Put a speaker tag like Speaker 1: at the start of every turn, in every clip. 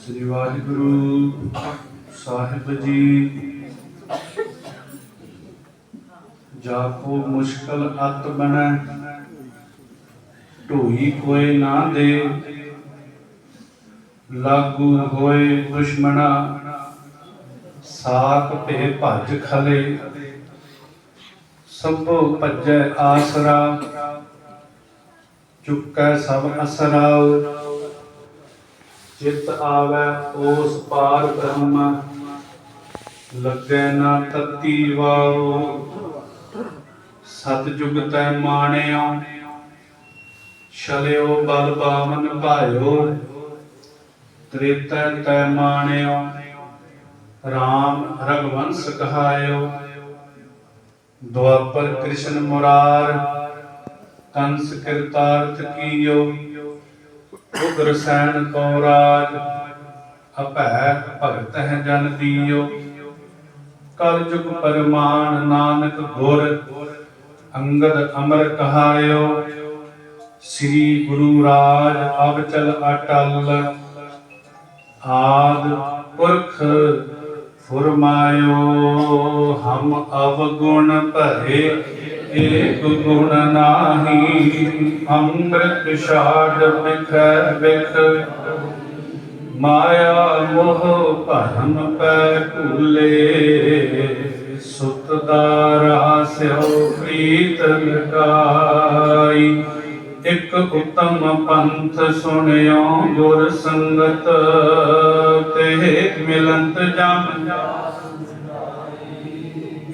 Speaker 1: ਸ੍ਰੀ ਵਾਹਿਗੁਰੂ ਸਾਹਿਬ ਜੀ। ਜਾ ਕੋ ਮੁਸ਼ਕਲ ਅਤ ਬਣੈ, ਢੋਈ ਕੋਏ ਨਾ ਦੇ। ਲਾਗੂ ਹੋਏ ਦੁਸ਼ਮਣਾ ਸਾਕ ਭੇ ਭੱਜ ਖਲੇ। ਸਭੋ ਭੱਜੈ ਆਸਰਾ ਚੁੱਕੈ ਸਭ ਅਸਰਾਉ। ਚਿਤ ਆਵੈ ਓਸ ਪਾਰ ਬ੍ਰਹਮ। ਲੱਗੈ ਨਾ ਤਤੀ ਵਾਉ। ਸਤ ਜੁਗ ਤੈ ਮਾਣਿਆ। ਛਲਿਓ ਬਲ ਬਾਵਨ ਭਾਇਓ। ਤ੍ਰੇਤੈ ਤੈ ਮਾਣਿਓ RAM ਰਗਵੰਸ ਕਹਾਇਓ। ਦੁਆਪਰ ਕ੍ਰਿਸ਼ਨ ਮੁਰਾਰ। ਕੰਸ ਕਿਰਤਾਰਥ ਕੀਓ, ਉਗਰ ਸੈਨ ਕੋ ਰਾਜ ਅਭੈ ਭਗਤ ਹੈ ਜਨ ਦੀਓ। ਕਲ ਜੁਗ ਪਰਮਾਨ ਨਾਨਕ ਗੁਰ, ਅੰਗਦ ਅਮਰ ਕਹਾਇਓ। ਸ੍ਰੀ ਗੁਰੂ ਰਾਜ ਅਬ ਚਲ ਅਟਲ, ਆਦ ਪੁਰਖ ਫੁਰਮਾਇਓ। ਹਮ ਅਵਗੁਣ ਭਰੇ ਏਕ ਗੁਣ ਨਾਹੀ, ਅੰਮ੍ਰਿਤ ਛਾੜ ਬਿਖੈ ਬਿਖ ਮਾਇਆ ਮੋਹ ਭਰਮ ਪੈ ਭੁਲੇ ਸੁਤ ਦਾਰਾ ਸਿਓ ਪ੍ਰੀਤ ਲਗਾਈ ਇਕ ਉਤਮ ਪੰਥ ਸੁਣਿਓ ਗੁਰ ਸੰਗਤ, ਤੇ ਮਿਲੰਤ ਜਮ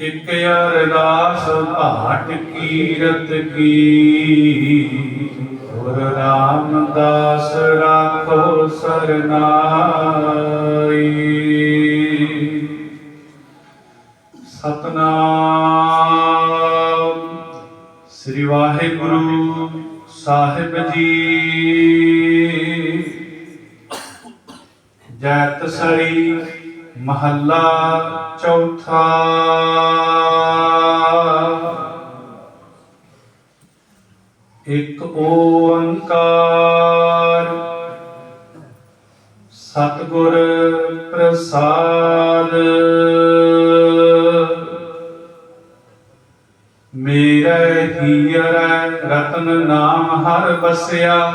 Speaker 1: ਇਕ ਅਰਦਾਸ ਭਾਟ ਕੀਰਤ ਕੀ। ਗੁਰ ਰਾਮਦਾਸ ਰਾਖੋ ਸਰਨਾਈ। ਸਤਨਾਮ ਸ੍ਰੀ ਵਾਹਿਗੁਰੂ ਸਾਹਿਬ ਜੀ। ਜੈਤ ਸਰੀ ਮਹੱਲਾ ਚੌਥਾ। ਇੱਕ ਓੰਕਾਰ ਸਤਿਗੁਰ ਪ੍ਰਸਾਦ। ਮੇਰੇ ਹੀਰੈ ਰਤਨ ਨਾਮ ਹਰ ਬਸਿਆ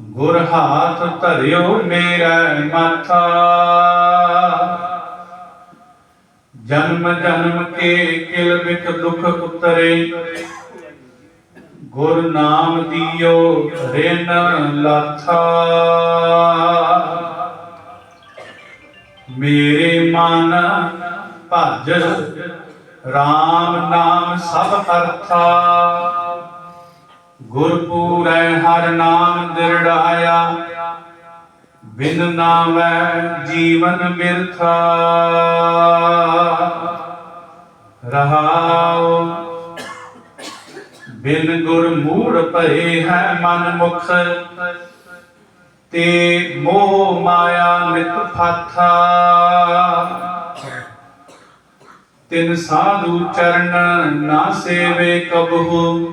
Speaker 1: ਗੁਰ ਹਾਥ ਧਰਿਓ ਮੇਰਾ ਮਾਥਾ। ਜਨਮ ਜਨਮ ਕੇ ਕਿਲ ਵਿੱਚ ਦੁਖ ਉਤਰੇ ਗੁਰ ਨਾਮ ਦਿਓ ਰਿਨ ਲਾਥਾ। ਮੇਰੇ ਮਨ ਭਜ RAM ਨਾਮ ਸਭ ਅਰਥਾ ਗੁਰਪੂਰੈ ਹਰ ਨਾਮ ਦਿਰੜਾਇਆ, ਬਿਨ ਨਾਮੈ ਜੀਵਨ ਮਿਰਥਾ ਰਹਾਉ, ਬਿਨ ਗੁਰ ਮੂੜ ਭਏ ਹੈ ਮਨ ਮੁਖ, ਤੇ ਮੋਹ ਮਾਇਆ ਮਿਤ ਫਾਥਾ। ਤਿਨ ਸਾਧੂ ਚਰਨ ਨਾ ਸੇਵੇ ਕਬਹੂ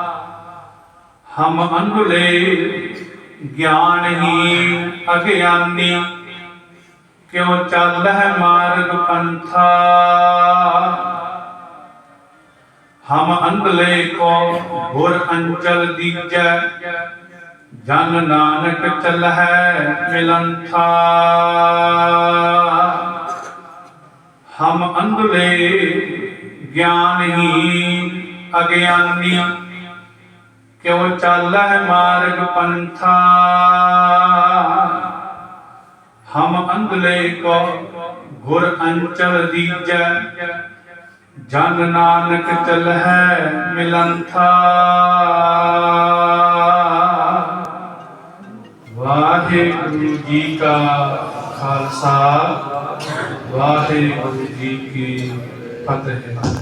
Speaker 1: ਹਮ ਅੰਧਲੇ ਗਿਆਨਹੀਨ ਅਗਿਆਨੀ ਕਿਉ ਚੱਲ ਹੈ ਮਾਰਗ ਪੰਥਾ ਹਮ ਅੰਧਲੇ ਕੋ ਗੁਰ ਅੰਚਲ ਦੀਜੈ ਜਨ ਨਾਨਕ ਚਲਹਿ ਮਿਲੰਥਾ ਹਮ ਅੰਧਲੇ ਗਿਆਨਹੀਨ ਅਗਿਆਨੀ ਕਿਉ ਚਾਲਹਿ ਮਾਰਗ ਪੰਥਾ? ਹਮ ਅੰਧਲੇ ਕੋ ਗੁਰ ਅੰਚਲ ਦੀਜੈ ਜਨ ਨਾਨਕ ਚਲਹਿ ਮਿਲੰਥਾ। ਵਾਹਿਗੁਰੂ ਜੀ ਕਾ ਖਾਲਸਾ, ਵਾਹਿਗੁਰੂ ਜੀ ਕੀ ਫਤਿਹ।